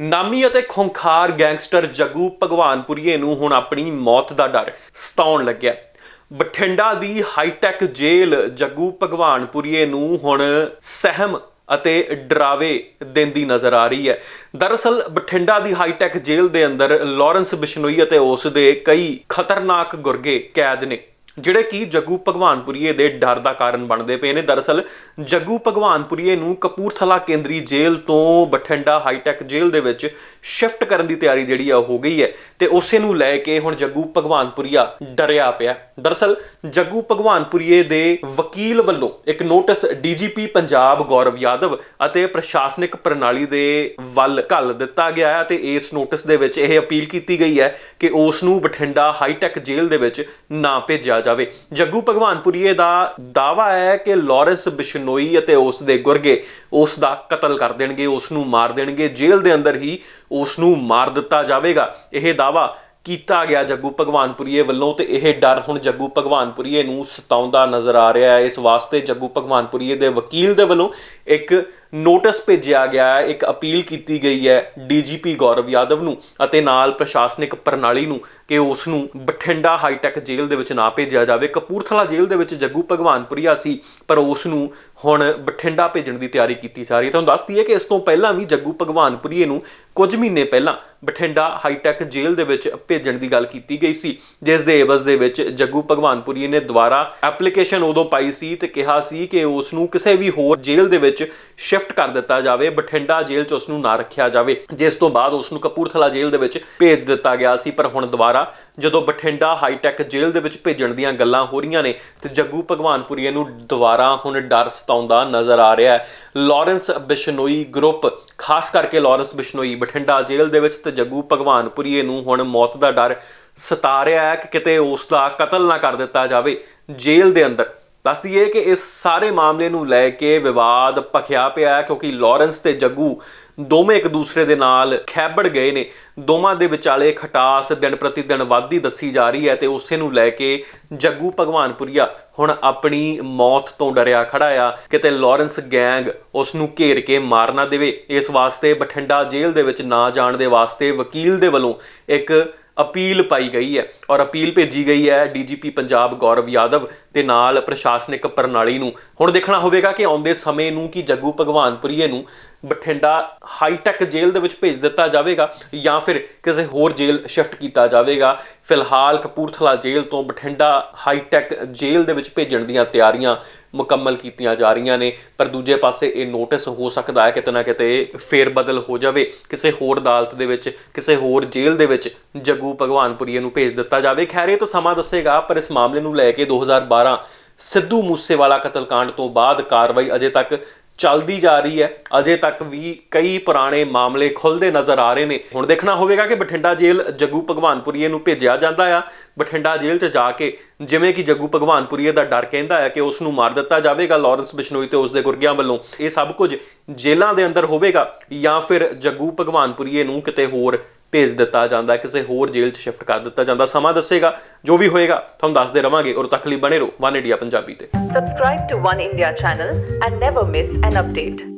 ਨਾਮੀ ਅਤੇ ਖੁੰਖਾਰ ਗੈਂਗਸਟਰ ਜੱਗੂ ਭਗਵਾਨਪੁਰੀਏ ਨੂੰ ਹੁਣ ਆਪਣੀ ਮੌਤ ਦਾ ਡਰ ਸਤਾਉਣ ਲੱਗਿਆ। ਬਠਿੰਡਾ ਦੀ ਹਾਈਟੈਕ ਜੇਲ੍ਹ ਜੱਗੂ ਭਗਵਾਨਪੁਰੀਏ ਨੂੰ ਹੁਣ ਸਹਿਮ ਅਤੇ ਡਰਾਵੇ ਦਿੰਦੀ ਨਜ਼ਰ ਆ ਰਹੀ ਹੈ। ਦਰਅਸਲ, ਬਠਿੰਡਾ ਦੀ ਹਾਈਟੈਕ ਜੇਲ੍ਹ ਦੇ ਅੰਦਰ ਲਾਰੈਂਸ ਬਿਸ਼ਨੋਈ ਅਤੇ ਉਸ ਦੇ ਕਈ ਖਤਰਨਾਕ ਗੁਰਗੇ ਕੈਦ ਨੇ। ਜਿਹੜੇ ਕਿ ਜੱਗੂ ਭਗਵਾਨਪੁਰੀਏ ਦੇ ਡਰ ਦਾ ਕਾਰਨ ਬਣਦੇ ਪਏ ਨੇ। ਦਰਅਸਲ ਜੱਗੂ ਭਗਵਾਨਪੁਰੀਏ ਨੂੰ ਕਪੂਰਥਲਾ ਕੇਂਦਰੀ ਜੇਲ੍ਹ ਤੋਂ ਬਠਿੰਡਾ ਹਾਈਟੈਕ ਜੇਲ੍ਹ ਦੇ ਵਿੱਚ ਸ਼ਿਫਟ ਕਰਨ ਦੀ ਤਿਆਰੀ ਜਿਹੜੀ ਆ ਉਹ ਹੋ ਗਈ ਹੈ ਤੇ ਉਸੇ ਨੂੰ ਲੈ ਕੇ ਹੁਣ ਜੱਗੂ ਭਗਵਾਨਪੁਰੀਆ ਡਰਿਆ ਪਿਆ। ਦਰਅਸਲ ਜੱਗੂ ਭਗਵਾਨਪੁਰੀਏ ਦੇ ਵਕੀਲ ਵੱਲੋਂ ਇੱਕ ਨੋਟਿਸ ਡੀਜੀਪੀ ਪੰਜਾਬ ਗੌਰਵ ਯਾਦਵ ਅਤੇ ਪ੍ਰਸ਼ਾਸਨਿਕ ਪ੍ਰਣਾਲੀ ਦੇ ਵੱਲ ਘੱਲ ਦਿੱਤਾ ਗਿਆ ਹੈ ਤੇ ਇਸ ਨੋਟਿਸ ਦੇ ਵਿੱਚ ਇਹ ਅਪੀਲ ਕੀਤੀ ਗਈ ਹੈ ਕਿ ਉਸ ਨੂੰ ਬਠਿੰਡਾ ਹਾਈਟੈਕ ਜੇਲ੍ਹ ਦੇ ਵਿੱਚ ਨਾ ਭੇਜਿਆ ਜਾਵੇ। ਜੱਗੂ ਭਗਵਾਨਪੁਰੀਏ ਦਾ ਦਾਵਾ ਹੈ ਕਿ ਲਾਰੈਂਸ ਬਿਸ਼ਨੋਈ ਅਤੇ ਉਸ ਦੇ ਗੁਰਗੇ ਉਸ ਦਾ ਕਤਲ ਕਰ ਦੇਣਗੇ, ਉਸ ਨੂੰ ਮਾਰ ਦੇਣਗੇ, ਜੇਲ੍ਹ ਦੇ ਅੰਦਰ ਹੀ ਉਸ ਨੂੰ ਮਾਰ ਦਿੱਤਾ ਜਾਵੇਗਾ। ਇਹ ਦਾਵਾ ਕੀਤਾ ਗਿਆ ਜੱਗੂ ਭਗਵਾਨਪੁਰੀਏ ਵੱਲੋਂ ਤੇ ਇਹ ਡਰ ਹੁਣ ਜੱਗੂ ਭਗਵਾਨਪੁਰੀਏ ਨੂੰ ਸਤਾਉਂਦਾ ਨਜ਼ਰ ਆ ਰਿਹਾ ਹੈ। ਇਸ ਵਾਸਤੇ ਜੱਗੂ ਭਗਵਾਨਪੁਰੀਏ ਦੇ ਵਕੀਲ ਦੇ ਵੱਲੋਂ ਇੱਕ ਨੋਟਿਸ ਭੇਜਿਆ ਗਿਆ ਹੈ, ਇੱਕ ਅਪੀਲ ਕੀਤੀ ਗਈ ਹੈ ਡੀਜੀਪੀ ਗੌਰਵ ਯਾਦਵ ਨੂੰ ਅਤੇ ਨਾਲ ਪ੍ਰਸ਼ਾਸਨਿਕ ਪ੍ਰਣਾਲੀ ਨੂੰ ਕਿ ਉਸ ਨੂੰ ਬਠਿੰਡਾ ਹਾਈਟੈਕ ਜੇਲ੍ਹ ਦੇ ਵਿੱਚ ਨਾ ਭੇਜਿਆ ਜਾਵੇ। ਕਪੂਰਥਲਾ ਜੇਲ੍ਹ ਦੇ ਵਿੱਚ ਜੱਗੂ ਭਗਵਾਨਪੁਰੀਆ ਸੀ, ਪਰ ਉਸ ਨੂੰ ਹੁਣ ਬਠਿੰਡਾ ਭੇਜਣ ਦੀ ਤਿਆਰੀ ਕੀਤੀ ਜਾ ਰਹੀ ਹੈ। ਤੁਹਾਨੂੰ ਦੱਸਦੀ ਹੈ ਕਿ ਇਸ ਤੋਂ ਪਹਿਲਾਂ ਵੀ ਜੱਗੂ ਭਗਵਾਨਪੁਰੀਏ ਨੂੰ ਕੁਝ ਮਹੀਨੇ ਪਹਿਲਾਂ ਬਠਿੰਡਾ ਹਾਈਟੈਕ ਜੇਲ੍ਹ ਦੇ ਵਿੱਚ ਭੇਜਣ ਦੀ ਗੱਲ ਕੀਤੀ ਗਈ ਸੀ, ਜਿਸ ਦੇ ਏਵਜ਼ ਦੇ ਵਿੱਚ ਜੱਗੂ ਭਗਵਾਨਪੁਰੀਏ ਨੇ ਦੁਬਾਰਾ ਐਪਲੀਕੇਸ਼ਨ ਉਦੋਂ ਪਾਈ ਸੀ ਤੇ ਕਿਹਾ ਸੀ ਕਿ ਉਸ ਨੂੰ ਕਿਸੇ ਵੀ ਹੋਰ ਜੇਲ੍ਹ ਦੇ ਵਿੱਚ ਸ਼ਿਫਟ ਕਰ ਦਿੱਤਾ ਜਾਵੇ, ਬਠਿੰਡਾ ਜੇਲ੍ਹ 'ਚ ਉਸ ਨੂੰ ਨਾ ਰੱਖਿਆ ਜਾਵੇ। ਜਿਸ ਤੋਂ ਬਾਅਦ ਉਸ ਨੂੰ ਕਪੂਰਥਲਾ ਜੇਲ੍ਹ ਦੇ ਵਿੱਚ ਭੇਜ ਦਿੱਤਾ ਗਿਆ ਸੀ। ਪਰ ਹੁਣ ਦੁਬਾਰਾ ਜਦੋਂ ਬਠਿੰਡਾ ਹਾਈਟੈਕ ਜੇਲ੍ਹ ਦੇ ਵਿੱਚ ਭੇਜਣ ਦੀਆਂ ਗੱਲਾਂ ਹੋ ਰਹੀਆਂ ਨੇ, ਤੇ ਜੱਗੂ ਭਗਵਾਨਪੁਰੀਏ ਨੂੰ ਦੁਬਾਰਾ ਹੁਣ ਡਰ ਸਤਾਉਂਦਾ ਨਜ਼ਰ ਆ ਰਿਹਾ ਹੈ। ਲਾਰੈਂਸ ਬਿਸ਼ਨੋਈ ਗਰੁੱਪ, ਖਾਸ ਕਰਕੇ ਲਾਰੈਂਸ ਬਿਸ਼ਨੋਈ, ਬਠਿੰਡਾ ਜੇਲ੍ਹ ਦੇ ਵਿੱਚ ਤੇ ਜੱਗੂ ਭਗਵਾਨਪੁਰੀਏ ਨੂੰ ਹੁਣ ਮੌਤ ਦਾ ਡਰ ਸਤਾ ਰਿਹਾ ਹੈ ਕਿ ਕਿਤੇ ਉਸ ਦਾ ਕਤਲ ਨਾ ਕਰ ਦਿੱਤਾ ਜਾਵੇ ਜੇਲ੍ਹ ਦੇ ਅੰਦਰ। ਦੱਸ ਦਈਏ ਕਿ ਇਸ ਸਾਰੇ ਮਾਮਲੇ ਨੂੰ ਲੈ ਕੇ ਵਿਵਾਦ ਭਖਿਆ ਪਿਆ ਕਿਉਂਕਿ ਲਾਰੈਂਸ ਤੇ ਜੱਗੂ ਦੋਵੇਂ ਇੱਕ ਦੂਸਰੇ ਦੇ ਨਾਲ ਖੈਬੜ ਗਏ ਨੇ। ਦੋਵਾਂ ਦੇ ਵਿਚਾਲੇ ਖਟਾਸ ਦਿਨ ਪ੍ਰਤੀ ਦਿਨ ਵੱਧਦੀ ਦੱਸੀ ਜਾ ਰਹੀ ਹੈ ਤੇ ਉਸੇ ਨੂੰ ਲੈ ਕੇ ਜੱਗੂ ਭਗਵਾਨਪੁਰੀਆ ਹੁਣ ਆਪਣੀ ਮੌਤ ਤੋਂ ਡਰਿਆ ਖੜਾ ਆ। ਕਿਤੇ ਲਾਰੈਂਸ ਗੈਂਗ ਉਸ ਨੂੰ ਘੇਰ ਕੇ ਮਾਰ ਨਾ ਦੇਵੇ। ਇਸ ਵਾਸਤੇ ਬਠਿੰਡਾ ਜੇਲ੍ਹ ਦੇ ਵਿੱਚ ਨਾ ਜਾਣ ਦੇ ਵਾਸਤੇ ਵਕੀਲ ਦੇ ਵੱਲੋਂ ਇੱਕ ਅਪੀਲ ਪਾਈ ਗਈ ਹੈ ਔਰ ਅਪੀਲ ਭੇਜੀ ਗਈ ਹੈ ਡੀਜੀਪੀ ਪੰਜਾਬ ਗੌਰਵ ਯਾਦਵ ਤੇ ਨਾਲ ਪ੍ਰਸ਼ਾਸਨਿਕ ਪ੍ਰਣਾਲੀ ਨੂੰ। ਹੁਣ ਦੇਖਣਾ ਹੋਵੇਗਾ ਕਿ ਆਉਂਦੇ ਸਮੇਂ ਨੂੰ ਕਿ ਜੱਗੂ ਭਗਵਾਨਪੁਰੀਏ ਨੂੰ ਬਠਿੰਡਾ ਹਾਈਟੈਕ ਜੇਲ੍ਹ ਦੇ ਵਿੱਚ ਭੇਜ ਦਿੱਤਾ ਜਾਵੇਗਾ ਜਾਂ ਫਿਰ ਕਿਸੇ ਹੋਰ ਜੇਲ੍ਹ ਸ਼ਿਫਟ ਕੀਤਾ ਜਾਵੇਗਾ। ਫਿਲਹਾਲ ਕਪੂਰਥਲਾ ਜੇਲ੍ਹ ਤੋਂ ਬਠਿੰਡਾ ਹਾਈਟੈਕ ਜੇਲ੍ਹ ਦੇ ਵਿੱਚ ਭੇਜਣ ਦੀਆਂ ਤਿਆਰੀਆਂ ਮੁਕੰਮਲ ਕੀਤੀਆਂ ਜਾ ਰਹੀਆਂ ਨੇ, ਪਰ ਦੂਜੇ ਪਾਸੇ ਇਹ ਨੋਟਿਸ ਹੋ ਸਕਦਾ ਹੈ ਕਿਤੇ ਨਾ ਕਿਤੇ ਫੇਰ ਬਦਲ ਹੋ ਜਾਵੇ। ਕਿਸੇ ਹੋਰ ਅਦਾਲਤ ਦੇ ਵਿੱਚ, ਕਿਸੇ ਹੋਰ ਜੇਲ੍ਹ ਦੇ ਵਿੱਚ ਜੱਗੂ ਭਗਵਾਨਪੁਰੀਏ ਨੂੰ ਭੇਜ ਦਿੱਤਾ ਜਾਵੇ। ਖੈਰ, ਇਹ ਤਾਂ ਸਮਾਂ ਦੱਸੇਗਾ, ਪਰ ਇਸ ਮਾਮਲੇ ਨੂੰ ਲੈ ਕੇ 2012 ਸਿੱਧੂ ਮੂਸੇਵਾਲਾ ਕਤਲकांड ਤੋਂ ਬਾਅਦ ਕਾਰਵਾਈ ਅਜੇ ਤੱਕ ਚੱਲਦੀ ਜਾ ਰਹੀ ਹੈ। ਅਜੇ ਤੱਕ ਵੀ ਕਈ ਪੁਰਾਣੇ ਮਾਮਲੇ ਖੁੱਲਦੇ ਨਜ਼ਰ ਆ ਰਹੇ ਨੇ। ਹੁਣ ਦੇਖਣਾ ਹੋਵੇਗਾ ਕਿ ਬਠਿੰਡਾ ਜੇਲ੍ਹ ਜੱਗੂ ਭਗਵਾਨਪੁਰੀਏ ਨੂੰ ਭੇਜਿਆ ਜਾਂਦਾ ਆ। ਬਠਿੰਡਾ ਜੇਲ੍ਹ 'ਚ ਜਾ ਕੇ ਜਿਵੇਂ ਕਿ ਜੱਗੂ ਭਗਵਾਨਪੁਰੀਏ ਦਾ ਡਰ ਕਹਿੰਦਾ ਹੈ ਕਿ ਉਸ ਨੂੰ ਮਾਰ ਦਿੱਤਾ ਜਾਵੇਗਾ, ਲਾਰੈਂਸ ਬਿਸ਼ਨੋਈ ਤੇ ਉਸ ਦੇ ਗੁਰਗਿਆਂ ਵੱਲੋਂ। ਇਹ ਸਭ ਕੁਝ ਜੇਲ੍ਹਾਂ ਦੇ ਅੰਦਰ ਹੋਵੇਗਾ ਜਾਂ ਫਿਰ ਜੱਗੂ ਭਗਵਾਨਪੁਰੀਏ ਨੂੰ ਕਿਤੇ ਹੋਰ ਭੇਜ ਦਿੱਤਾ ਜਾਂਦਾ ਕਿਸੇ ਹੋਰ ਜੇਲ੍ਹ 'ਚ ਸ਼ਿਫਟ ਕਰ ਦਿੱਤਾ ਜਾਂਦਾ ਸਮਾਂ ਦੱਸੇਗਾ, ਜੋ ਵੀ ਹੋਏਗਾ, ਤੁਹਾਨੂੰ ਦੱਸਦੇ ਰਵਾਂਗੇ ਔਰ ਤੱਕ ਲਈ ਬਣੇ ਰਹੋ, ਵਨ ਇੰਡੀਆ ਪੰਜਾਬੀ ਤੇ Subscribe to One India channel and never miss an update.